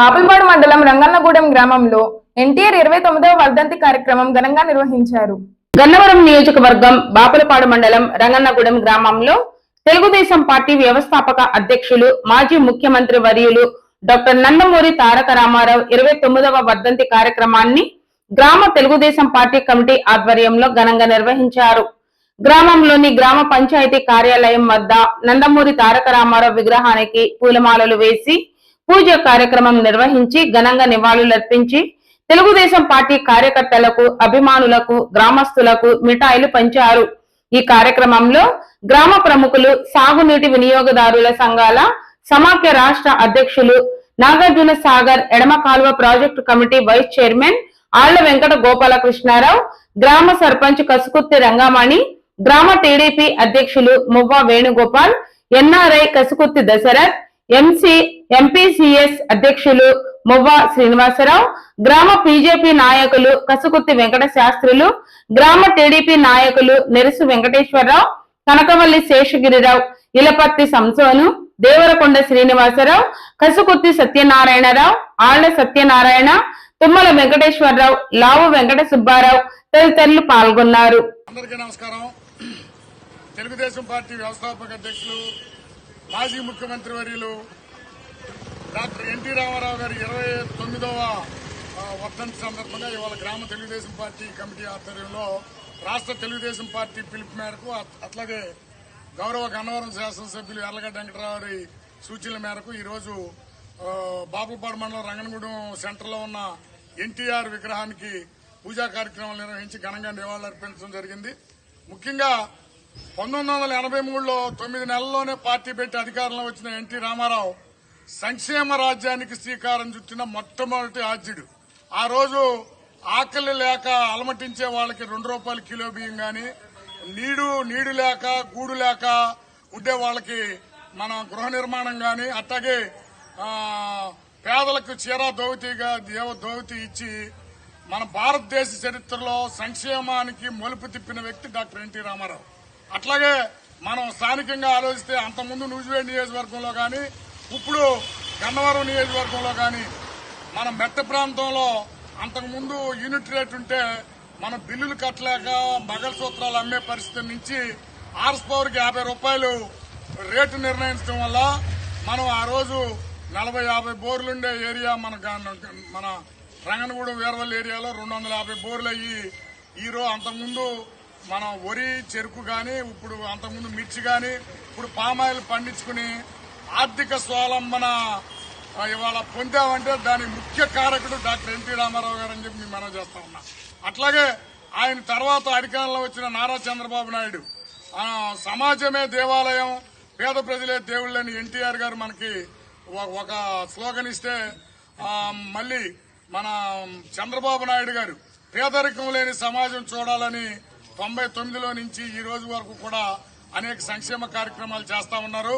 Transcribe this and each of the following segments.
బాపులపాడు మండలం రంగన్నగూడెం గ్రామంలో ఎన్టీఆర్ ఇరవై తొమ్మిదవ వర్ధంతి కార్యక్రమం ఘనంగా నిర్వహించారు. గన్నవరం నియోజకవర్గం బాపులపాడు మండలం రంగన్నగూడెం గ్రామంలో తెలుగుదేశం పార్టీ వ్యవస్థాపక అధ్యక్షులు మాజీ ముఖ్యమంత్రి వర్యులు డాక్టర్ నందమూరి తారక రామారావు ఇరవై తొమ్మిదవ వర్ధంతి కార్యక్రమాన్ని గ్రామ తెలుగుదేశం పార్టీ కమిటీ ఆధ్వర్యంలో ఘనంగా నిర్వహించారు. గ్రామంలోని గ్రామ పంచాయతీ కార్యాలయం వద్ద నందమూరి తారక రామారావు విగ్రహానికి పూలమాలలు వేసి పూజ కార్యక్రమం నిర్వహించి ఘనంగా నివాళులర్పించి తెలుగుదేశం పార్టీ కార్యకర్తలకు అభిమానులకు గ్రామస్తులకు మిఠాయిలు పంచారు. ఈ కార్యక్రమంలో గ్రామ ప్రముఖులు సాగునీటి వినియోగదారుల సంఘాల సమాఖ్య రాష్ట్ర అధ్యక్షులు నాగార్జున సాగర్ ఎడమ కాలువ ప్రాజెక్టు కమిటీ వైస్ చైర్మన్ ఆళ్ళ వెంకట గోపాలకృష్ణారావు గ్రామ సర్పంచ్ కసుకుర్తి రంగమణి గ్రామ టీడీపీ అధ్యక్షులు Muvva Venugopal NRI Kasukurthi Dasarath MC MPCS అధ్యక్షులు మువ్వ శ్రీనివాసరావు గ్రామ బీజేపీ నాయకులు కసుకుర్తి వెంకట శాస్త్రులు గ్రామ టీడీపీ నాయకులు నెరుసు వెంకటేశ్వరరావు కనకవల్లి శేషగిరిరావు ఇలపత్తి సంసోను దేవరకొండ శ్రీనివాసరావు కసుకుర్తి సత్యనారాయణరావు ఆళ్ళ సత్యనారాయణ తుమ్మల వెంకటేశ్వరరావు లావు వెంకట సుబ్బారావు తదితరులు పాల్గొన్నారు. అందరికీ నమస్కారం. తెలుగుదేశం పార్టీ వ్యవస్థాపక అధ్యక్షులు మాజీ ముఖ్యమంత్రి వర్యులు డాక్టర్ ఎన్టీ రామారావు గారి ఇరవై తొమ్మిదవ వర్ధంతి సందర్భంగా ఇవాళ గ్రామ తెలుగుదేశం పార్టీ కమిటీ ఆధ్వర్యంలో రాష్ట్ర తెలుగుదేశం పార్టీ పిలుపు మేరకు అట్లాగే గౌరవ గన్నవరం శాసనసభ్యులు ఎర్లగడ్డ వెంకటరావు సూచనల మేరకు ఈరోజు బాపులపాడు మండలం రంగనగూడెం సెంటర్లో ఉన్న ఎన్టీఆర్ విగ్రహానికి పూజా కార్యక్రమాలు నిర్వహించి ఘనంగా నివాళులర్పించడం జరిగింది. ముఖ్యంగా పంతొమ్మిది వందల ఎనభై మూడులో తొమ్మిది నెలల్లోనే పార్టీ పెట్టి అధికారంలో వచ్చిన ఎన్టీ రామారావు సంక్షేమ రాజ్యానికి శ్రీకారం చుట్టిన మొట్టమొదటి ఆద్యుడు ఆ రోజు ఆకలి లేక అలమటించే వాళ్ళకి రెండు రూపాయలు కిలో బియ్యం గాని నీడు నీడు లేక గూడు లేక ఉండే వాళ్ళకి మన గృహ నిర్మాణం గాని అట్లాగే పేదలకు చీర దోవతిగా దేవ దోవతి ఇచ్చి మన భారతదేశ చరిత్రలో సంక్షేమానికి మలుపు తిప్పిన వ్యక్తి డాక్టర్ ఎన్టీ రామారావు. అట్లాగే మనం స్థానికంగా ఆలోచిస్తే అంతకుముందు నూజివేడ్ నియోజకవర్గంలో కానీ ఇప్పుడు గన్నవరం నియోజకవర్గంలో కానీ మన మెట్ట ప్రాంతంలో అంతకుముందు యూనిట్ రేట్ ఉంటే మన బిల్లులు కట్టలేక మగల సూత్రాలు అమ్మే పరిస్థితి నుంచి ఆర్స్ పవర్కి యాభై రూపాయలు రేటు నిర్ణయించడం వల్ల మనం ఆ రోజు నలభై యాభై బోర్లుండే ఏరియా మన మన రంగనగూడెం వీరవల్లి ఏరియాలో రెండు వందల యాభై బోర్లు అయ్యి ఈరోజు అంతకుముందు మనం వరి చెరుకు కానీ ఇప్పుడు అంతకుముందు మిర్చి కానీ ఇప్పుడు పామాయిల్ పండించుకుని ఆర్థిక స్వావలంబన ఇవాళ పొందామంటే దాని ముఖ్య కారకుడు డాక్టర్ ఎన్టీ రామారావు గారు అని చెప్పి మనం చేస్తా ఉన్నా. అట్లాగే ఆయన తర్వాత అధికారంలో వచ్చిన నారా చంద్రబాబు నాయుడు సమాజమే దేవాలయం పేద ప్రజలే దేవుళ్ళని ఎన్టీఆర్ గారు మనకి ఒక- స్లోగన్ ఇస్తే మళ్ళీ మన చంద్రబాబు నాయుడు గారు పేదరికం లేని సమాజం చూడాలని తొంభై తొమ్మిదిలో నుంచి ఈ రోజు వరకు కూడా అనేక సంక్షేమ కార్యక్రమాలు చేస్తా ఉన్నారు.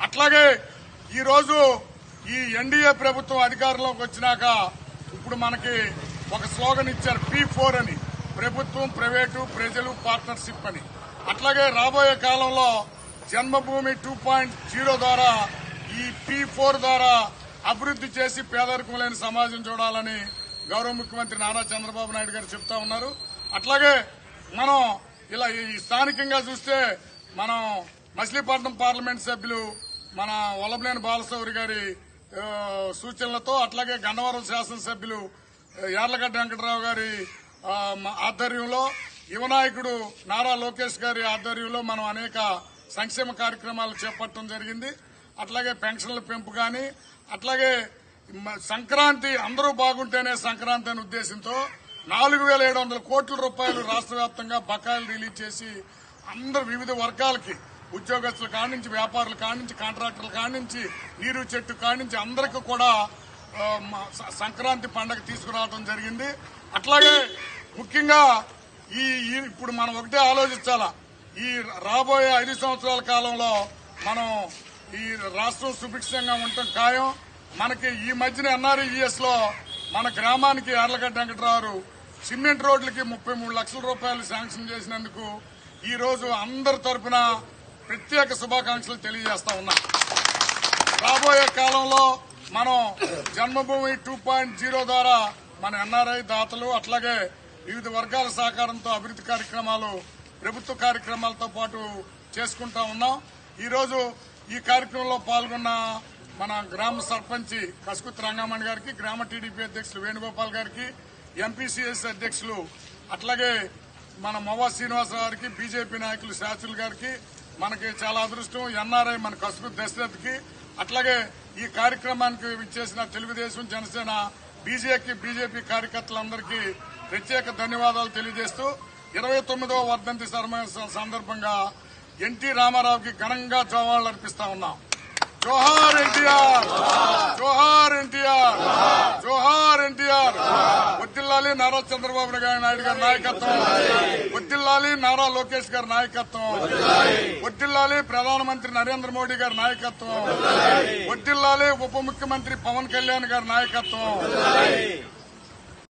అట్లాగే ఈరోజు ఈ ఎన్డీఏ ప్రభుత్వం అధికారంలోకి వచ్చినాక ఇప్పుడు మనకి ఒక స్లోగన్ ఇచ్చారు పీ ఫోర్ అని. ప్రభుత్వం ప్రైవేటు ప్రజలు పార్ట్నర్షిప్ అని. అట్లాగే రాబోయే కాలంలో జన్మభూమి టూ పాయింట్ జీరో ద్వారా ఈ పీ ఫోర్ ద్వారా అభివృద్ధి చేసి పేదరికం లేని సమాజం చూడాలని గౌరవ ముఖ్యమంత్రి నారా చంద్రబాబు నాయుడు గారు చెప్తా ఉన్నారు. అట్లాగే మనం ఇలా ఈ స్థానికంగా చూస్తే మనం మచిలీపట్నం పార్లమెంట్ సభ్యులు మన వల్లభనేని బాలశౌరి గారి సూచనలతో అట్లాగే గన్నవరం శాసనసభ్యులు యార్లగడ్డ వెంకటరావు గారి ఆధ్వర్యంలో యువనాయకుడు నారా లోకేష్ గారి ఆధ్వర్యంలో మనం అనేక సంక్షేమ కార్యక్రమాలు చేపట్టడం జరిగింది. అట్లాగే పెన్షన్ల పెంపు కానీ అట్లాగే సంక్రాంతి అందరూ బాగుంటేనే సంక్రాంతి అనే ఉద్దేశంతో నాలుగు వేల ఏడు వందల కోట్ల రూపాయలు రాష్ట్ర వ్యాప్తంగా బకాయిలు రిలీజ్ చేసి అందరు వివిధ వర్గాలకి ఉద్యోగస్తుల కానించి నుంచి వ్యాపారుల కాడి నుంచి కాంట్రాక్టర్ల కాడి నుంచి నీరు చెట్టు కానించి నుంచి అందరికీ కూడా సంక్రాంతి పండగ తీసుకురావడం జరిగింది. అట్లాగే ముఖ్యంగా ఈ ఇప్పుడు మనం ఒకటే ఆలోచించాలా. ఈ రాబోయే ఐదు సంవత్సరాల కాలంలో మనం ఈ రాష్ట్రం సుభిక్షంగా ఉండటం ఖాయం. మనకి ఈ మధ్యన ఎన్ఆర్ఈఎస్లో మన గ్రామానికి యార్లగడ్డ వెంకటరావు సిమెంట్ రోడ్లకి ముప్పై మూడు లక్షల రూపాయలు శాంక్షన్ చేసినందుకు ఈ రోజు అందరి తరఫున ప్రత్యేక శుభాకాంక్షలు తెలియజేస్తా ఉన్నా. రాబోయే కాలంలో మనం జన్మభూమి టూ పాయింట్ జీరో ద్వారా మన ఎన్ఆర్ఐ దాతలు అట్లాగే వివిధ వర్గాల సహకారంతో అభివృద్ధి కార్యక్రమాలు ప్రభుత్వ కార్యక్రమాలతో పాటు చేసుకుంటా ఉన్నాం. ఈరోజు ఈ కార్యక్రమంలో పాల్గొన్న మన గ్రామ సర్పంచి కసుకుత్ రంగమణి గారికి గ్రామ టీడీపీ అధ్యక్షులు వేణుగోపాల్ గారికి ఎంపీసీఎస్ అధ్యక్షులు అట్లాగే మన మొవ్వ శ్రీనివాసరావు గారికి బీజేపీ నాయకులు శాస్త్రులు గారికి మనకి చాలా అదృష్టం. ఎన్ఆర్ఐ మన కసుపు దశరథ్కి అట్లాగే ఈ కార్యక్రమానికి విచ్చేసిన తెలుగుదేశం జనసేన బీజేపీ బీజేపీ కార్యకర్తలందరికీ ప్రత్యేక ధన్యవాదాలు తెలియజేస్తూ ఇరవై తొమ్మిదవ వర్ధంతి సందర్భంగా ఎన్టీ రామారావుకి ఘనంగా జవాళులు అర్పిస్తా ఉన్నాం. జోహార్ ఎన్టీఆర్. జోహార్ ఎన్టీఆర్. జోహార్ ఎన్టీఆర్. ఒత్తిల్లాలి నారా చంద్రబాబు నాయుడు గారి నాయకత్వం. వద్దిల్లాలి నారా లోకేష్ గారి నాయకత్వం. వద్దిల్లాలి ప్రధానమంత్రి నరేంద్ర మోడీ గారి నాయకత్వం. వద్దిల్లాలి ఉప ముఖ్యమంత్రి పవన్ కళ్యాణ్ గారి నాయకత్వం.